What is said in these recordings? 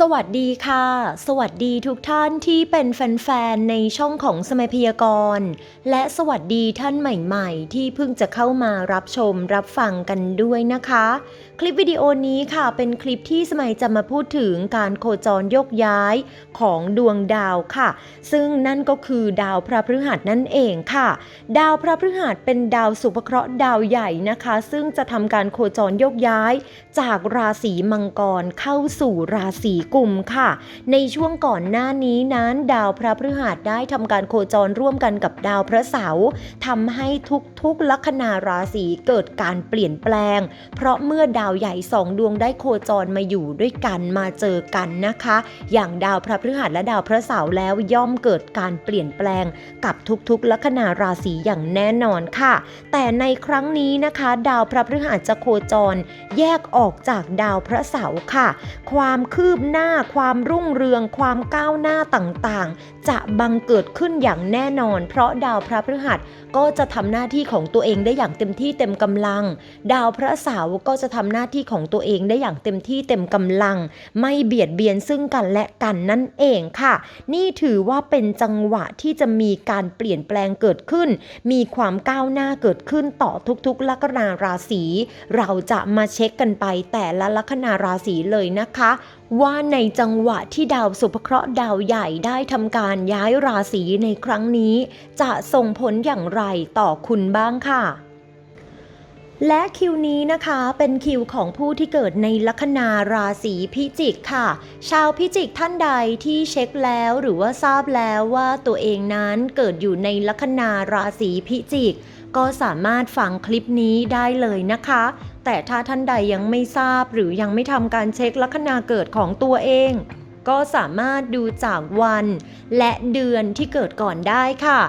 สวัสดีค่ะ สวัสดีทุกท่านที่เป็นแฟนๆ ในช่องของสมัยพยากรณ์ และสวัสดีท่านใหม่ๆ ที่เพิ่งจะเข้ามารับชมรับฟังกันด้วยนะคะ คลิปวิดีโอนี้ค่ะ เป็นคลิปที่สมัยจะมาพูดถึงการโคจรโยกย้ายของดวงดาวค่ะ ซึ่งนั่นก็คือดาวพระพฤหัสนั่นเองค่ะ ดาวพระพฤหัสเป็นดาวสุภเคราะห์ดาวใหญ่นะคะ ซึ่งจะทำการโคจรโยกย้าย จากราศีมังกรเข้าสู่ราศีกลุ่มค่ะ ในช่วงก่อนหน้านี้นั้นดาวพระพฤหัสได้ทำการโคจรร่วมกันกับดาวพระเสาร์ทำให้ทุกๆลัคนาราศีเกิดการเปลี่ยนแปลง เพราะเมื่อดาวใหญ่สองดวงได้โคจรมาอยู่ด้วยกันมาเจอกันนะคะ อย่างดาวพระพฤหัสและดาวพระเสาร์แล้วย่อมเกิดการเปลี่ยนแปลงกับทุกๆ ลัคนาราศีอย่างแน่นอนค่ะ แต่ในครั้งนี้นะคะ ดาวพระพฤหัสจะโคจร แยกออกจากดาวพระเสาร์ค่ะ ความคืบหน้า ความรุ่งเรือง ความก้าวหน้าต่างๆ จะบังเกิดขึ้นอย่างแน่นอน เพราะดาวพระพฤหัสก็จะทำหน้าที่ของตัวเองได้อย่างเต็มที่เต็มกำลัง ดาวพระเสาร์ก็จะทำหน้าที่ของตัวเองได้อย่างเต็มที่เต็มกำลัง ไม่เบียดเบียนซึ่งกันและกันนั่นเองค่ะ นี่ถือว่าเป็นจังหวะที่จะมีการเปลี่ยนแปลงเกิดขึ้น มีความก้าวหน้าเกิดขึ้นต่อทุกๆ ลัคนาราศี เราจะมาเช็คกันไปแต่ละลัคนาราศีเลยนะคะว่าในจังหวะที่ดาวสุภเคราะห์ดาวใหญ่ได้ทำการย้ายราศีในครั้งนี้ จะส่งผลอย่างไรต่อคุณบ้างค่ะ และคิวนี้นะคะเป็นคิวของผู้ที่เกิดในลัคนาราศีพิจิกค่ะ ชาวพิจิกท่านใดที่เช็คแล้วหรือว่าทราบแล้วว่าตัวเองนั้นเกิดอยู่ในลัคนาราศีพิจิก ก็สามารถฟังคลิปนี้ได้เลยนะคะ แต่ถ้าท่านใดยังไม่ทราบหรือยังไม่ทำการเช็คลัคนาเกิดของตัวเอง ก็สามารถดูจากวัน และเดือนที่เกิดก่อนได้ค่ะ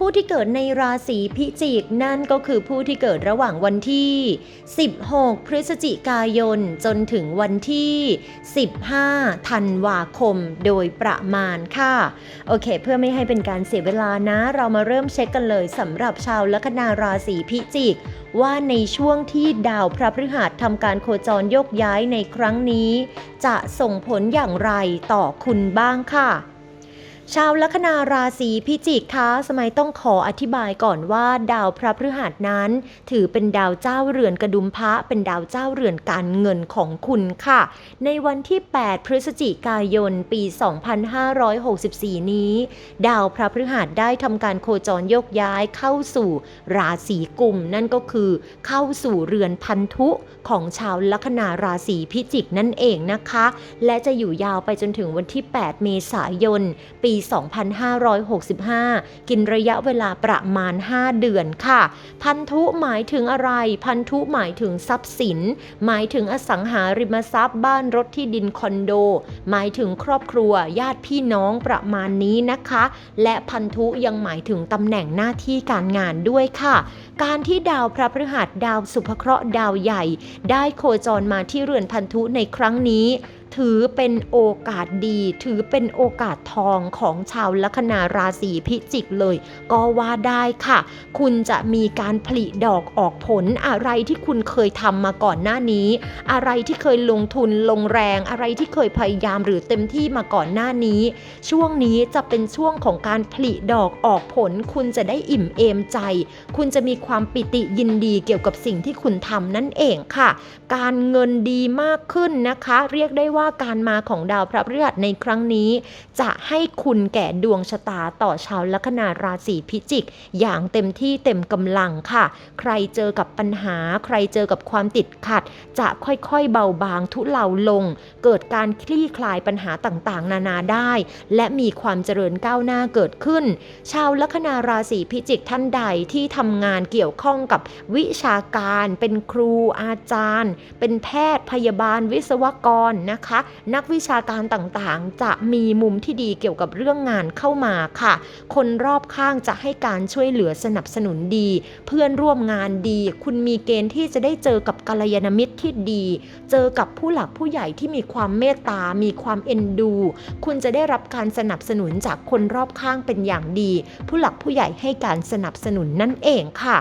ผู้ที่เกิดในราศีพิจิกนั่นก็คือผู้ที่เกิดระหว่างวันที่ 16 พฤศจิกายน จนถึงวันที่ 15 ธันวาคมโดยประมาณค่ะ โอเค เพื่อไม่ให้เป็นการเสียเวลานะ เรามาเริ่มเช็คกันเลยสำหรับชาวลัคนาราศีพิจิก ว่าในช่วงที่ดาวพระพฤหัสทำการโคจรโยกย้ายในครั้งนี้ จะส่งผลอย่างไรต่อคุณบ้างค่ะ ชาวลัคนาราศีพิจิกคะสมัยต้องขออธิบายก่อนว่าดาวพระพฤหัสนั้น ถือเป็นดาวเจ้าเรือนกระดุมพระเป็นดาวเจ้าเรือนการเงินของคุณค่ะ ในวันที่ 8 พฤศจิกายน ปี 2564 นี้ ดาวพระพฤหัสได้ทำการโคจรโยกย้ายเข้าสู่ราศีกุม นั่นก็คือเข้าสู่เรือนพันธุของชาวลัคนาราศีพิจิกนั่นเองนะคะ และจะอยู่ยาวไปจนถึงวันที่ 8 เมษายน ปี2565 กินระยะเวลาประมาณ 5 เดือนค่ะ พันธุหมายถึงอะไร พันธุหมายถึงทรัพย์สิน หมายถึงอสังหาริมทรัพย์บ้านรถที่ดินคอนโด หมายถึงครอบครัวญาติพี่น้องประมาณนี้นะคะ และพันธุยังหมายถึงตำแหน่งหน้าที่การงานด้วยค่ะ การที่ดาวพระพฤหัสดาวสุภเคราะห์ดาวใหญ่ ได้โคจรมาที่เรือนพันธุในครั้งนี้ ถือเป็นโอกาสดี ถือเป็นโอกาสทองของชาวลัคนาราศีพิจิกเลย ก็ว่าได้ค่ะ คุณจะมีการผลิดอกออกผลอะไรที่คุณเคยทำมาก่อนหน้านี้ อะไรที่เคยลงทุนลงแรง อะไรที่เคยพยายามหรือเต็มที่มาก่อนหน้านี้ ช่วงนี้จะเป็นช่วงของการผลิดอกออกผล คุณจะได้อิ่มเอมใจ คุณจะมีความปิติยินดีเกี่ยวกับสิ่งที่คุณทำนั่นเองค่ะ การเงินดีมากขึ้นนะคะ เรียกได้ว่าว่าการมาของดาวพระพฤหัสในครั้งนี้ จะให้คุณแก่ดวงชะตาต่อชาวลัคนาราศีพิจิก อย่างเต็มที่เต็มกำลังค่ะ ใครเจอกับปัญหา ใครเจอกับความติดขัด จะค่อยๆเบาบางทุเลาลง เกิดการคลี่คลายปัญหาต่างๆ นานาได้ และมีความเจริญก้าวหน้าเกิดขึ้น ชาวลัคนาราศีพิจิกท่านใดที่ทำงานเกี่ยวข้องกับวิชาการ เป็นครูอาจารย์ เป็นแพทย์พยาบาลวิศวกรนะคะนะคะ นักวิชาการต่างๆ จะมีมุมที่ดีเกี่ยวกับเรื่องงานเข้ามาค่ะ คนรอบข้างจะให้การช่วยเหลือสนับสนุนดี เพื่อนร่วมงานดี คุณมีเกณฑ์ที่จะได้เจอกับกัลยาณมิตรที่ดี เจอกับผู้หลักผู้ใหญ่ที่มีความเมตตา มีความเอ็นดู คุณจะได้รับการสนับสนุนจากคนรอบข้างเป็นอย่างดี ผู้หลักผู้ใหญ่ให้การสนับสนุนนั่นเองค่ะ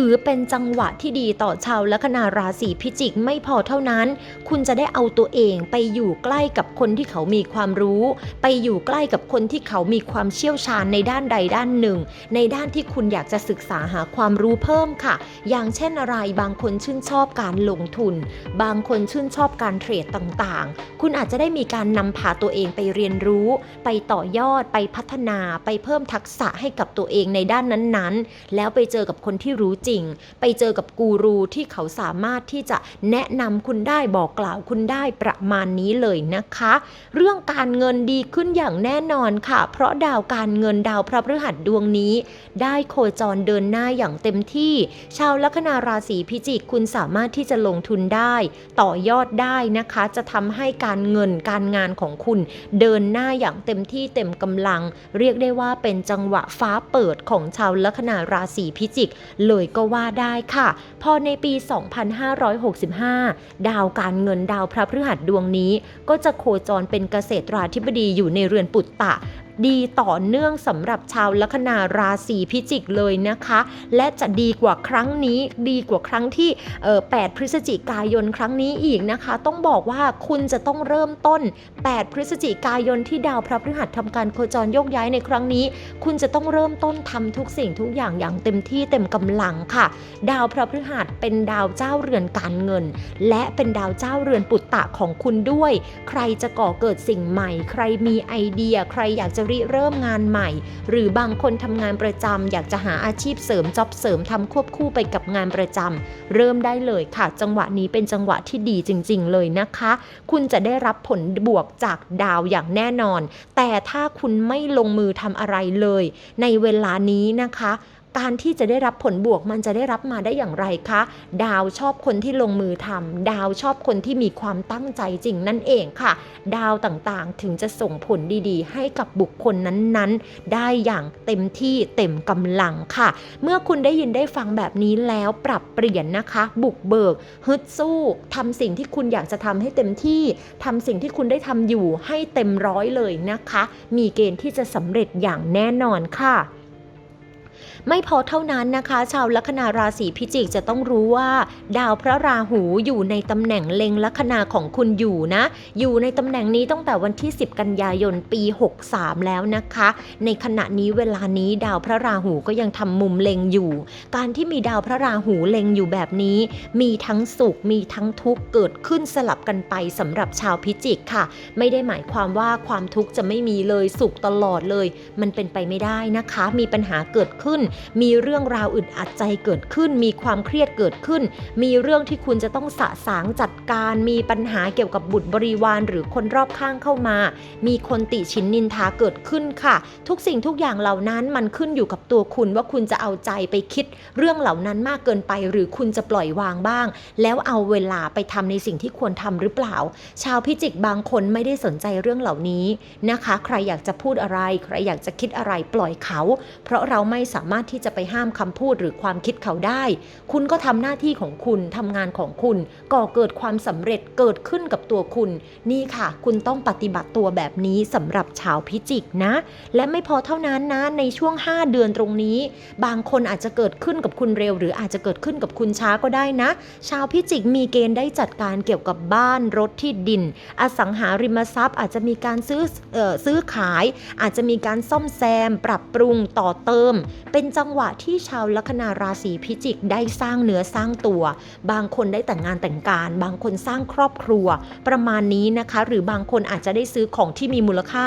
ถือเป็นจังหวะที่ดีต่อชาวลัคนาราศีพิจิกไม่พอเท่านั้น คุณจะได้เอาตัวเองไปอยู่ใกล้กับคนที่เขามีความรู้ ไปอยู่ใกล้กับคนที่เขามีความเชี่ยวชาญในด้านใดด้านหนึ่ง ในด้านที่คุณอยากจะศึกษาหาความรู้เพิ่มค่ะ อย่างเช่นอะไรบางคนชื่นชอบการลงทุน บางคนชื่นชอบการเทรดต่างๆ คุณอาจจะได้มีการนำพาตัวเองไปเรียนรู้ ไปต่อยอดไปพัฒนาไปเพิ่มทักษะให้กับตัวเองในด้านนั้นๆ แล้วไปเจอกับคนที่รู้จริง ไปเจอกับกูรูที่เขาสามารถที่จะแนะนำคุณได้บอกกล่าวคุณได้ประมาณนี้เลยนะคะ เรื่องการเงินดีขึ้นอย่างแน่นอนค่ะ เพราะดาวการเงินดาวพระพฤหัสดวงนี้ ได้โคจรเดินหน้าอย่างเต็มที่ ชาวลัคนาราศีพิจิกคุณสามารถที่จะลงทุนได้ ต่อยอดได้นะคะ จะทำให้การเงินการงานของคุณ เดินหน้าอย่างเต็มที่เต็มกำลัง เรียกได้ว่าเป็นจังหวะฟ้าเปิดของชาวลัคนาราศีพิจิกเลยก็ว่าได้ค่ะ พอในปี 2565 ดาวการเงินดาวพระพฤหัสดวงนี้ ก็จะโคจรเป็นเกษตราธิบดีอยู่ในเรือนปุตตะ ดีต่อเนื่องสำหรับชาวลัคนาราศีพิจิกเลยนะคะ และจะดีกว่าครั้งนี้ดีกว่าครั้งที่ 8 พฤศจิกายนครั้งนี้อีกนะคะ ต้องบอกว่าคุณจะต้องเริ่มต้น 8 พฤศจิกายนที่ดาวพระพฤหัสทำการโคจรโยกย้ายในครั้งนี้ คุณจะต้องเริ่มต้นทำทุกสิ่งทุกอย่างอย่างเต็มที่เต็มกำลังค่ะ ดาวพระพฤหัสเป็นดาวเจ้าเรือนการเงิน และเป็นดาวเจ้าเรือนปุตตะของคุณด้วย ใครจะก่อเกิดสิ่งใหม่ ใครมีไอเดีย ใครอยากจะริเริ่มงานใหม่ หรือบางคนทำงานประจำอยากจะหาอาชีพเสริมจ็อบเสริมทำควบคู่ไปกับงานประจำเริ่มได้เลยค่ะ จังหวะนี้เป็นจังหวะที่ดีจริง ๆ เลยนะคะ คุณจะได้รับผลบวกจากดาวอย่างแน่นอน แต่ถ้าคุณไม่ลงมือทำอะไรเลย ในเวลานี้นะคะ การที่จะได้รับผลบวกมันจะได้รับมาได้อย่างไรคะ ดาวชอบคนที่ลงมือทำดาวชอบคนที่มีความตั้งใจจริงนั่นเองค่ะ ดาวต่างๆถึงจะส่งผลดีๆ ให้กับบุคคลนั้นๆ ได้อย่างเต็มที่เต็มกำลังค่ะ เมื่อคุณได้ยินได้ฟังแบบนี้แล้วปรับเปลี่ยนนะคะ บุกเบิกฮึดสู้ทำสิ่งที่คุณอยากจะทำให้เต็มที่ทำสิ่งที่คุณได้ทำอยู่ให้เต็มร้อยเลยนะคะ มีเกณฑ์ที่จะสำเร็จอย่างแน่นอนค่ะ ไม่พอเท่านั้นนะคะ ชาวลัคนาราศีพิจิกจะต้องรู้ว่า ดาวพระราหูอยู่ในตำแหน่งเล็งลัคนาของคุณอยู่นะ อยู่ในตำแหน่งนี้ตั้งแต่วันที่ 10 กันยายนปี 63 แล้วนะคะ ในขณะนี้เวลานี้ดาวพระราหูก็ยังทำมุมเล็งอยู่ การที่มีดาวพระราหูเล็งอยู่แบบนี้ มีทั้งสุขมีทั้งทุกข์เกิดขึ้นสลับกันไปสำหรับชาวพิจิกค่ะ ไม่ได้หมายความว่าความทุกข์จะไม่มีเลยสุขตลอดเลย มันเป็นไปไม่ได้นะคะ มีปัญหาเกิดขึ้นมีเรื่องราวอึดอัดใจเกิดขึ้น มีความเครียดเกิดขึ้น มีเรื่องที่คุณจะต้องสะสางจัดการ มีปัญหาเกี่ยวกับบุตรบริวาร หรือคนรอบข้างเข้ามา มีคนติชินนินทาเกิดขึ้นค่ะ ทุกสิ่งทุกอย่างเหล่านั้นมันขึ้นอยู่กับตัวคุณว่าคุณจะเอาใจไปคิด เรื่องเหล่านั้นมากเกินไป หรือคุณจะปล่อยวางบ้าง แล้วเอาเวลาไปทำในสิ่งที่ควรทำหรือเปล่า ชาวพิจิกบางคนไม่ได้สนใจเรื่องเหล่านี้นะคะ ใครอยากจะพูดอะไร ใครอยากจะคิดอะไรปล่อยเขา เพราะเราไม่สามารถที่จะไปห้ามคำพูดหรือความคิดเขาได้ คุณก็ทำหน้าที่ของคุณทำงานของคุณ ก่อเกิดความสำเร็จเกิดขึ้นกับตัวคุณ นี่ค่ะ คุณต้องปฏิบัติตัวแบบนี้สำหรับชาวพิจิกนะ และไม่พอเท่านั้นนะ ในช่วง 5 เดือนตรงนี้ บางคนอาจจะเกิดขึ้นกับคุณเร็ว หรืออาจจะเกิดขึ้นกับคุณช้าก็ได้นะ ชาวพิจิกมีเกณฑ์ได้จัดการเกี่ยวกับบ้านรถที่ดิน อสังหาริมทรัพย์ อาจจะมีการซื้อออซื้อขาย อาจจะมีการซ่อมแซม ปรับปรุงต่อเติมเป็นจังหวะที่ชาวลัคนาราศีพิจิกได้สร้างเนื้อสร้างตัว บางคนได้แต่งงานแต่งการ บางคนสร้างครอบครัว ประมาณนี้นะคะ หรือบางคนอาจจะได้ซื้อของที่มีมูลค่า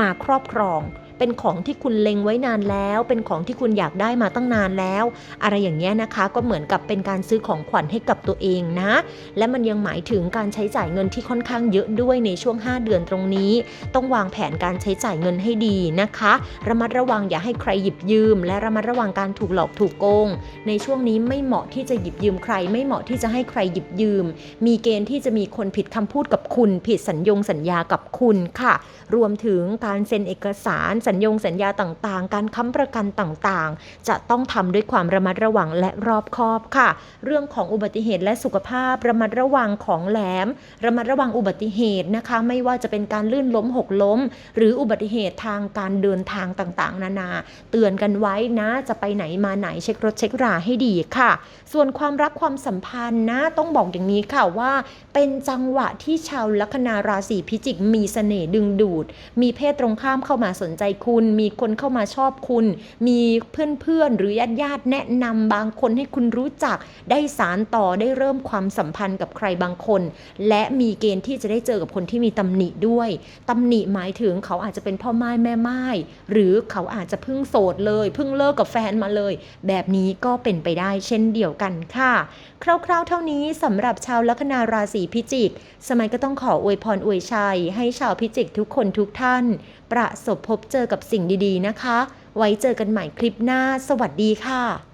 มาครอบครอง เป็นของที่คุณเล็งไว้นานแล้ว เป็นของที่คุณอยากได้มาตั้งนานแล้ว อะไรอย่างเงี้ยนะคะก็เหมือนกับเป็นการซื้อของขวัญให้กับตัวเองนะ และมันยังหมายถึงการใช้จ่ายเงินที่ค่อนข้างเยอะด้วยในช่วง 5 เดือนตรงนี้ ต้องวางแผนการใช้จ่ายเงินให้ดีนะคะ ระมัดระวังอย่าให้ใครหยิบยืม และระมัดระวังการถูกหลอกถูกโกง ในช่วงนี้ไม่เหมาะที่จะหยิบยืมใคร ไม่เหมาะที่จะให้ใครหยิบยืม มีเกณฑ์ที่จะมีคนผิดคำพูดกับคุณ ผิดสัญญงสัญญากับคุณค่ะ รวมถึงการเซ็นเอกสารสัญญงสัญญาต่างๆ การค้ำประกันต่างๆ จะต้องทำด้วยความระมัดระวังและรอบคอบค่ะ เรื่องของอุบัติเหตุและสุขภาพระมัดระวังของแหลม ระมัดระวังอุบัติเหตุนะคะ ไม่ว่าจะเป็นการลื่นล้มหกล้ม หรืออุบัติเหตุทางการเดินทางต่างๆ นานา เตือนกันไว้นะจะไปไหนมาไหนเช็ครถเช็คราให้ดีค่ะ ส่วนความรักความสัมพันธ์นะต้องบอกอย่างนี้ค่ะว่าเป็นจังหวะที่ชาวลัคนาราศีพิจิกมีเสน่ห์ดึงดูด มีเพศตรงข้ามเข้ามาสนใจคุณ มีคนเข้ามาชอบคุณ มีเพื่อนๆหรือญาติญาติแนะนำบางคนให้คุณรู้จัก ได้สารต่อได้เริ่มความสัมพันธ์กับใครบางคน และมีเกณฑ์ที่จะได้เจอกับคนที่มีตำหนิด้วยตำหนิหมายถึงเขาอาจจะเป็นพ่อไม้แม่ไม้หรือเขาอาจจะเพิ่งโสดเลย เพิ่งเลิกกับแฟนมาเลย แบบนี้ก็เป็นไปได้เช่นเดียวกันค่ะ คร่าวๆเท่านี้สำหรับชาวลัคนาราศีพิจิก สมัยก็ต้องขออวยพรอวยชัย ให้ชาวพิจิกทุกคนทุกท่าน ประสบพบเจอกับสิ่งดีๆนะคะ ไว้เจอกันใหม่คลิปหน้า สวัสดีค่ะ